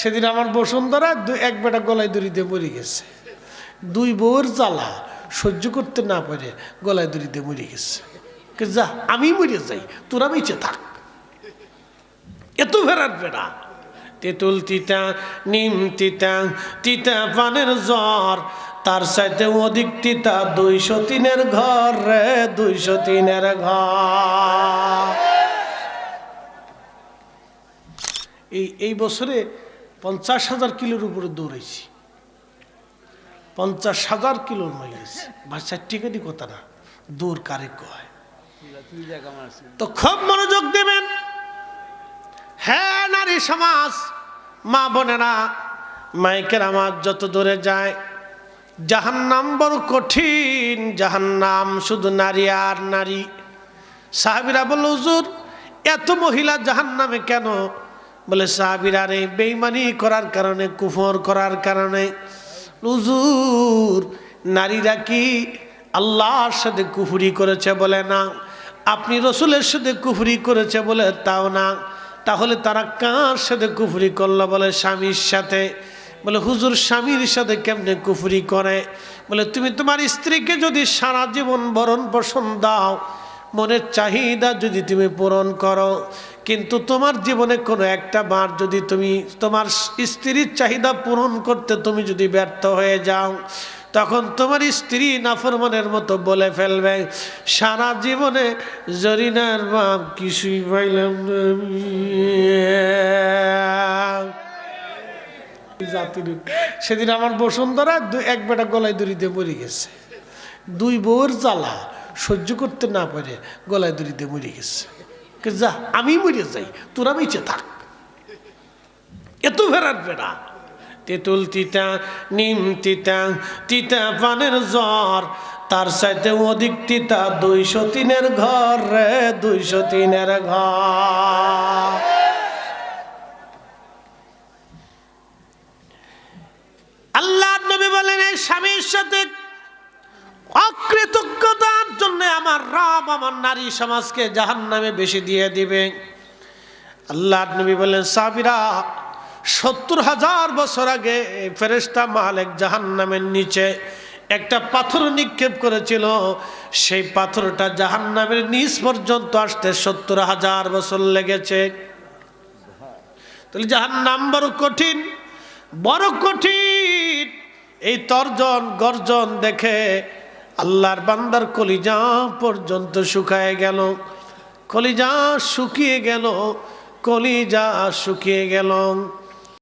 সেদিন আমার বসুন্ধরা এক বেটা গলায় দড়ি দিয়ে মরে গেছে। দুই বউর জ্বালা সহ্য করতে না পারে গলায় দড়ি দিয়ে মরে গেছে। যা, আমি মরে যাই, তোরা বেঁচে থাক। এত ফেরার বেড়া। তেঁতুল তিতা, নিম তিতা তিতা পানের জ্বর। তার সাথে অধিক তিতা দুইশো তিনের ঘর রে, দুইশো তিনের ঘর। এই এই বছরে পঞ্চাশ হাজার কিলোর উপরে দৌড়াইছি। পঞ্চাশ হাজার কিলোর মাইলেজ। বাচ্চার টিকাটি কথা না দূর কারে কয়? তো খুব মনোযোগ দেবেন। হ্যাঁ নারী সমাজ, মা বোনেরা, মাইকের আমার যত দূরে যায়, জাহান্নাম বড় কঠিন, জাহান্নাম শুধু নারী আর নারী। সাহাবিরা বলল, হুজুর, এত মহিলা জাহান্নামে কেন বলে সাহাবিরা রে বেইমানি করার কারণে, কুফর করার কারণে। হুজুর, নারীরা কি আল্লাহর সাথে কুফুরি করেছে বলে না? আপনি রসুলের সাথে কুফুরি করেছে বলে তাও না। তাহলে তারা কার সাথে কুফুরি করল বলে স্বামীর সাথে? বলে হুজুর, স্বামীর সাথে কেমনে কুফুরি করে? বলে, তুমি তোমার স্ত্রীকে যদি সারা জীবন বরণ পোষণ দাও মনের চাহিদা যদি তুমি পূরণ করো, কিন্তু তোমার জীবনে কোনো একটা বার যদি তুমি তোমার স্ত্রীর চাহিদা পূরণ করতে তুমি যদি ব্যর্থ হয়ে যাও, তখন তোমার স্ত্রী নাফরমানের মতো বলে ফেলবে, সারা জীবনে জরিনার বাপ কিছুই পাইলাম সেদিন আমার বসুন্ধরা এক বেটা গলায় দড়ি দিয়ে মরে গেছে। দুই বউর জ্বালা। সহ্য করতে না পারে, গলায় দড়ি দিয়ে মরে গেছে। যা, আমি মরে যাই, তোরা বেঁচে থাক। এত ফেরার ফেরা তেঁতুল তিতা, নিম তিতা তিতা পানের জ্বর, তার সাথে অধিক তিতা দুইশো তিনের ঘর রে, দুইশো তিনের ঘর। আল্লাহ নবী বলেন, এই স্বামীর সাথে রব আমার নারী সমাজকে জাহান নামে বেশি দিয়ে দিবে। আল্লাহ নবী বলেন সাবিরা, সত্তর হাজার বছর আগে ফেরেস্তা মালিক জাহান নামের নিচে একটা পাথর নিক্ষেপ করেছিল। সেই পাথরটা জাহান নামের নিচ পর্যন্ত আসতে সত্তর হাজার বছর লেগেছে। তাহলে জাহান নাম বড় কঠিন বড় কঠিন। এই তর্জন গর্জন দেখে আল্লাহর বান্দার কলিজা পর্যন্ত শুকায় গেল কলিজা শুকিয়ে গেল কলিজা শুকিয়ে গেল।